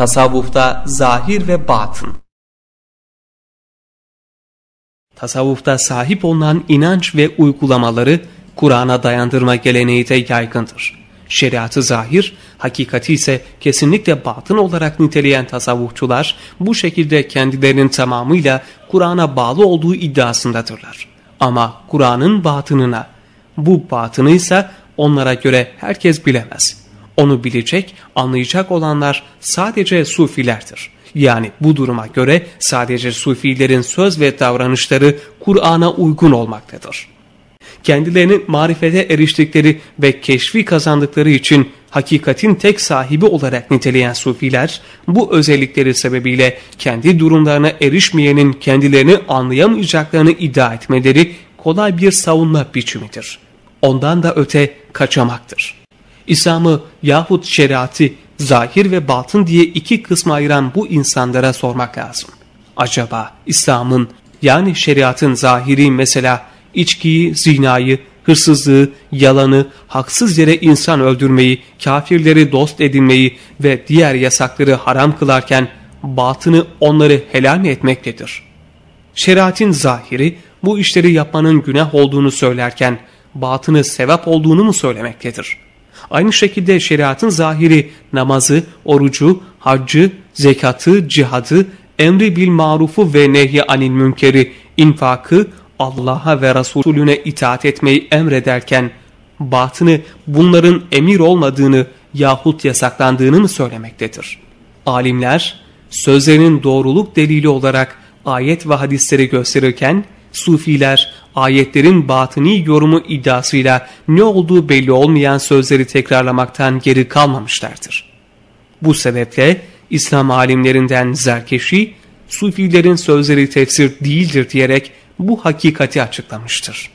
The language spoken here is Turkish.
Tasavvufta zahir ve batın Tasavvufta sahip olunan inanç ve uygulamaları Kur'an'a dayandırma geleneği de yaygındır. Şeriatı zahir, hakikati ise kesinlikle batın olarak niteleyen tasavvufçular bu şekilde kendilerinin tamamıyla Kur'an'a bağlı olduğu iddiasındadırlar. Ama Kur'an'ın batınına, bu batını ise onlara göre herkes bilemez. Onu bilecek, anlayacak olanlar sadece sufilerdir. Yani bu duruma göre sadece sufilerin söz ve davranışları Kur'an'a uygun olmaktadır. Kendilerini marifete eriştikleri ve keşfi kazandıkları için hakikatin tek sahibi olarak niteleyen sufiler bu özellikleri sebebiyle kendi durumlarına erişmeyenin kendilerini anlayamayacaklarını iddia etmeleri kolay bir savunma biçimidir. Ondan da öte kaçamaktır. İslam'ı yahut şeriatı zahir ve batın diye iki kısma ayıran bu insanlara sormak lazım. Acaba İslam'ın yani şeriatın zahiri mesela içkiyi, zinayı, hırsızlığı, yalanı, haksız yere insan öldürmeyi, kafirleri dost edinmeyi ve diğer yasakları haram kılarken batını onları helal mi etmektedir? Şeriatin zahiri bu işleri yapmanın günah olduğunu söylerken batını sevap olduğunu mu söylemektedir? Aynı şekilde şeriatın zahiri namazı, orucu, haccı, zekatı, cihadı, emri bil marufu ve nehy anil münkeri, infakı, Allah'a ve Resulüne itaat etmeyi emrederken batını bunların emir olmadığını yahut yasaklandığını mı söylemektedir? Alimler sözlerinin doğruluk delili olarak ayet ve hadisleri gösterirken Sufiler ayetlerin batıni yorumu iddiasıyla ne olduğu belli olmayan sözleri tekrarlamaktan geri kalmamışlardır. Bu sebeple İslam alimlerinden Zerkeşi, Sufilerin sözleri tefsir değildir diyerek bu hakikati açıklamıştır.